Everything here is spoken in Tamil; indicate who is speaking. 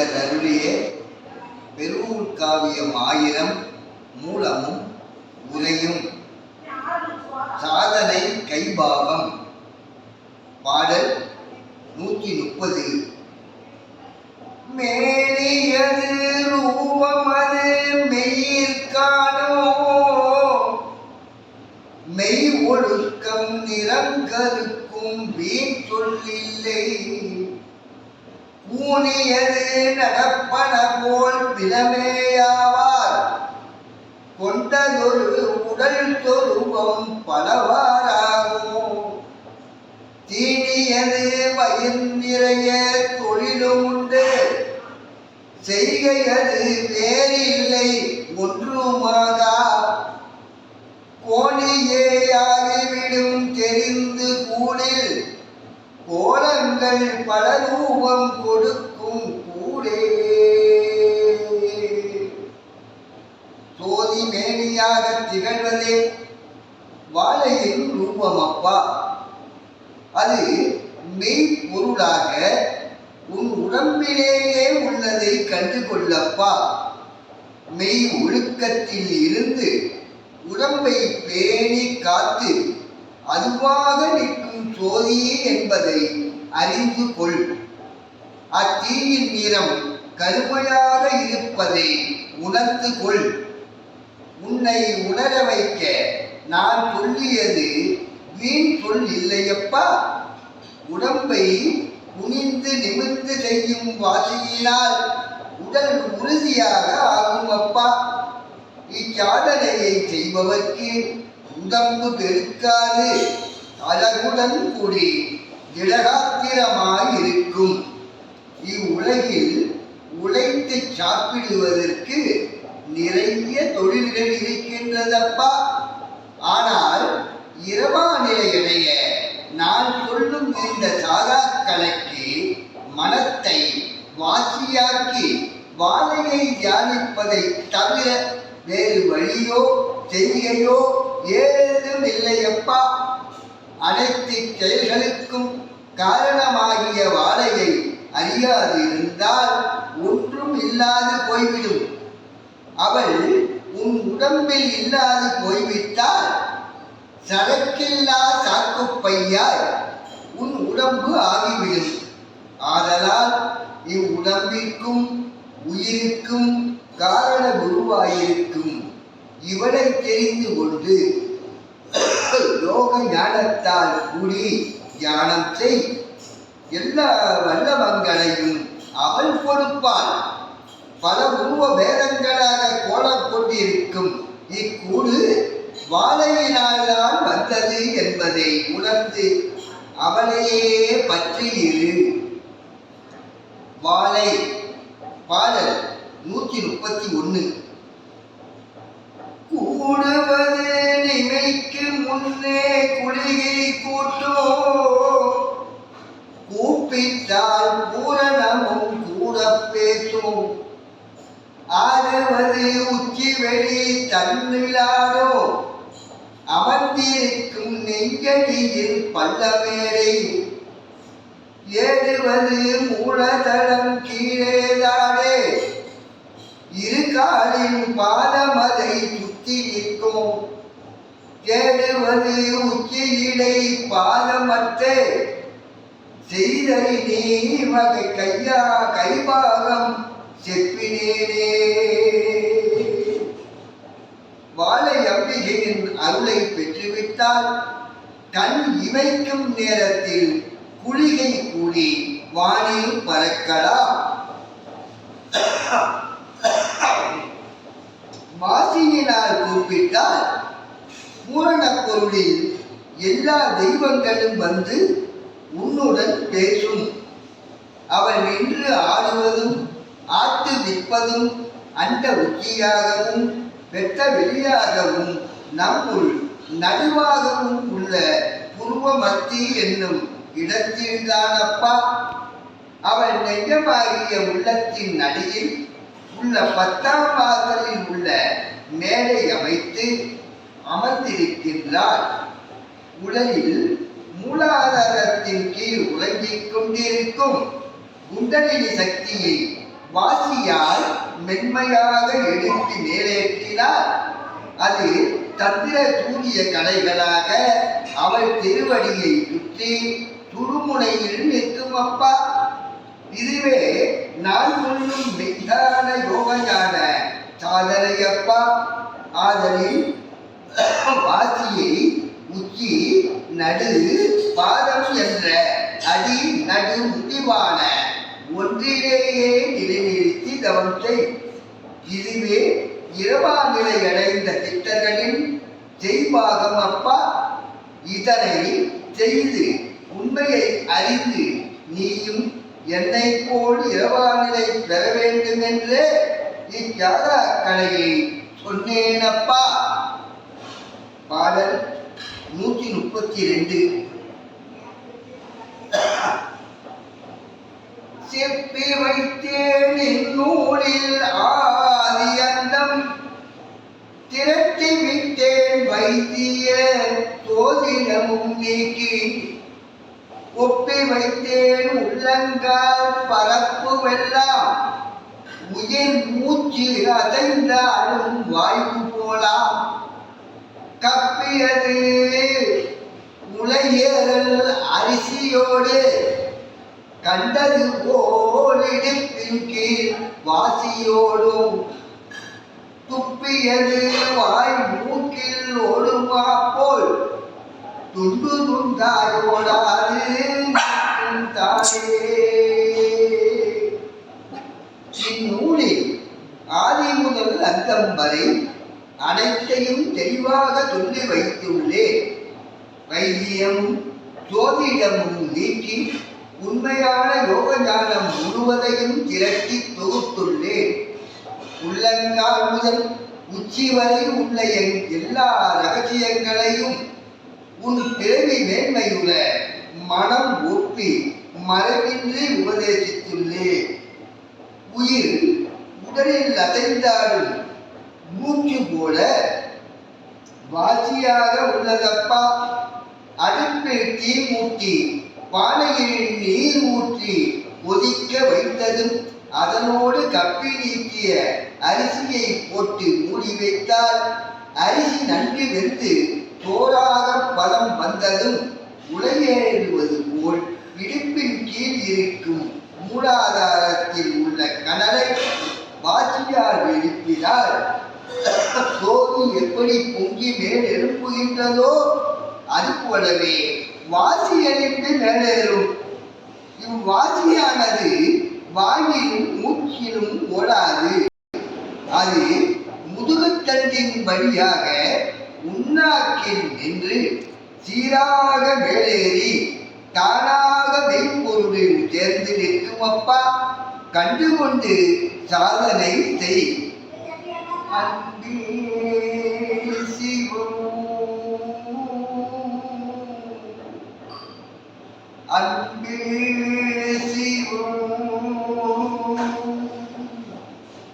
Speaker 1: சம்பந்தர் அருளிய பெருவூர் காவியம் ஆயிரம் மூலமும் உரையும் சாதனை கைபாகம் பாடல் நூற்றி முப்பது. மேனியது ரூபமது மெய்யிற்கானோ மெய் ஒழுக்கம் நிறங்கருக்கும் வீண் சொல்லில்லை. ஊனியது நடப்பன போல் பிறமேயாவார் கொண்டதொரு உடல் சொருபம் பலவாராகும் தீனியது வயிர் நிறைய தொழிலும் உண்டு. செய்கையது வேறில்லை ஒன்றுமாதா. கோணியேயாகிவிடும் தெரிந்து கூடில் கோலங்கள் பல ரூபம் கொடுக்கும் கூடே. சோதி மேனியாக திகழ்வதே வாழையின் ரூபமப்பா. அது மெய்ப்பொருளாக உன் உடம்பிலேயே உள்ளதை கண்டு கொள்ளப்பா மெய் ஒழுக்கத்தில் இருந்து உடம்பை பேணி காத்து அதுவாக தோதியே என்பதை அறிந்து கொள். அத்தீயின் நிறம் கருமையாக இருப்பதை உணர்ந்து கொள். உன்னை உணர வைக்க நான் சொல்லியது வீண் சொல் இல்லையப்பா. உடம்பை குனிந்து நிமிர்ந்து செய்யும் வாசியினால் உடல் உறுதியாக ஆகும் அப்பா இச்சாதனையை செய்பவர்க்கு உடம்பு பெருக்காது. அழகுடன் கூடி திடகாத்திரமாயிருக்கும் இவ்வுலகில் உழைத்து சாப்பிடுவதற்கு நிறைய தொழில்கள் இருக்கின்றதப்பா? ஆனால் இரவா நிலையடைய நான் சொல்லும் இந்த சாதா கலைக்கு மனத்தை வாசியாக்கி வாழையை தியானிப்பதை தவிர வேறு வழியோ செய்கையோ ஏதும் இல்லையப்பா அனைத்து செயல்களுக்கும் காரணமாகிய வாழையை அறியாது இருந்தால் ஒன்றும் இல்லாது போய்விடும். அவள் உன் உடம்பில் இல்லாது போய்விட்டால் சரக்கில்லா சாக்குப்பையாய் உன் உடம்பு ஆகிவிடும். ஆதலால் இவ்வுடம்பிற்கும் உயிருக்கும் காரண குருவாயிருக்கும் இவளை தெரிந்து கொண்டு யோக ஞானத்தால் கூடி தியானம் செய். எல்லா வல்லவங்களையும் அவள் கொடுப்பாள் பல உருவ வேதங்களாக கோலம் கொண்டிருக்கும் இக்கூடு வாழையினால்தான் வந்தது என்பதை உணர்ந்து அவளையே பற்றியிரு வாழை பாடல் நூற்றி முப்பத்தி ஒன்று கூடுவது நினைக்கு முன்னே குளிகை கூட்டோ. கூப்பிட்டால் பூரணமும் கூட பேசும். ஆடுவது உச்சி வெளி தன்னிலாரோ அமர்ந்திருக்கும் நெஞ்சடியில் பல்லவேரை ஏடுவது மூலதளம் கீழேதானே இரு காலின் பாதமதை சுத்தி நிற்கும். தேடுவது உச்சியிடை பாதமற்றே. செய்தறி நீ வகை கையா கைபாகம் செப்பினேனே. வாழை அம்பிகையின் அருளை பெற்றுவிட்டால் கண் இமைக்கும் நேரத்தில் குளிகை கூடி வானில் பறக்கலாம். வாசியினால் கூப்பிட்டால் பூரண பொருளில் எல்லா தெய்வங்களும் வந்து உன்னுடன் பேசும். அவள் நின்று ஆடுவதும் ஆட்டு நிற்பதும் அண்ட உச்சியாகவும் வெட்ட வெளியாகவும் நம்முள் நடுவாகவும் உள்ள புருவமத்தி என்னும் இடத்தில்தானப்பா அவள் நெய்யமாகிய உள்ளத்தின் நடியில் உள்ள பத்தாம் வாசலில் உள்ள மேடை அமைத்து அமர்ந்திருக்கின்றார். உடலில் மூலாதாரத்தின் கீழ் உறங்கிக் கொண்டிருக்கும் குண்டலினி சக்தியை வாசியால் மென்மையாக எடுத்து மேலேற்றினார். அது தந்திர தூரிய கலைகளாக அவள் திருவடியை சுற்றி துருமுனையில் நிற்கும் அப்பா. இதுவே நான் சொல்லும் மெய்தான யோகையான சாதனை அப்பா. ஆதலில் ஆசியை உச்சி நடு பாதம் என்ற அடி நடு முடிவான ஒன்றிலேயே நிலைநிறுத்தி தவம் செய் இதுவே இரவா நிலை அடைந்த சித்தர்களின் செய்பாகம் அப்பா. இதனை செய்து உண்மையை அறிந்து நீயும் என்னை போல் இரவா நிலை பெற வேண்டும் என்று இத்தியாக கலையை சொன்னேனப்பா. பாடல் நூற்றி முப்பத்தி ரெண்டு. செப்பி வைத்தேன் நூலில் ஆதி அந்தம். திரட்டி விட்டேன் வைத்திய தோதிடமும் நீக்கி. ஒப்பி வைத்தேன் உள்ளங்கால் பரப்பு வெல்லாம் உயிர் மூச்சு அதைந்தாலும் வாய்ப்பு போலாம். கப்பியது உலையேறல் அரிசியோடு கண்டது போல் கீழ் வாசியோடும் துப்பியது வாய் மூக்கில் ஓடுமா போல் துண்டு துண்டாய் ஓடாது தாயே. இந்நூலில் ஆதி முதல் அந்தம் வரை அனைத்தையும் தெளிவாக சொல்லி வைத்துள்ளேன் வைத்தியமும் ஜோதிடமும் நீக்கி உண்மையான யோக ஞானம் முழுவதையும் திரட்டி தொகுத்துள்ளேன் உள்ளங்கால் முதல் உச்சி வரை உள்ள என் எல்லா ரகசியங்களையும் உன் பிறவி மேன்மையுள்ள மனம் ஒப்பி மரபின்றி உபதேசித்துள்ளேன் உயிர் உடலில் அசைந்தாலும் மூச்சு போல வாசியாக உள்ளதப்பா? அடுப்பில் தீ மூட்டி பானையில் நீர் ஊற்றி கொதிக்க வைத்ததும் அதனோடு கப்பி நீக்கிய அரிசியை போட்டு மூடி வைத்தால் அரிசி நன்கு வெந்து தோராக பதம் வந்ததும் உலையேறுவது போல் இடுப்பின் கீழ் இருக்கும் மூலாதாரத்தில் உள்ள கனலை வாசியார் எழுப்பினார். சோதி எப்படி பொங்கி மேல் எழுப்புகின்றதோ அது போலவே வாசி எழுப்பி மேலேறும். இவ்வாசியானது வாயிலும் மூச்சிலும் ஓடாது. அது முதுகுத்தண்டின் வழியாக உண்ணாக்கில் நின்று சீராக மேலேறி தானாக மெய்ப்பொருளில் சேர்ந்து நிற்கும் அப்பா. கண்டுகொண்டு சாதனை செய். and be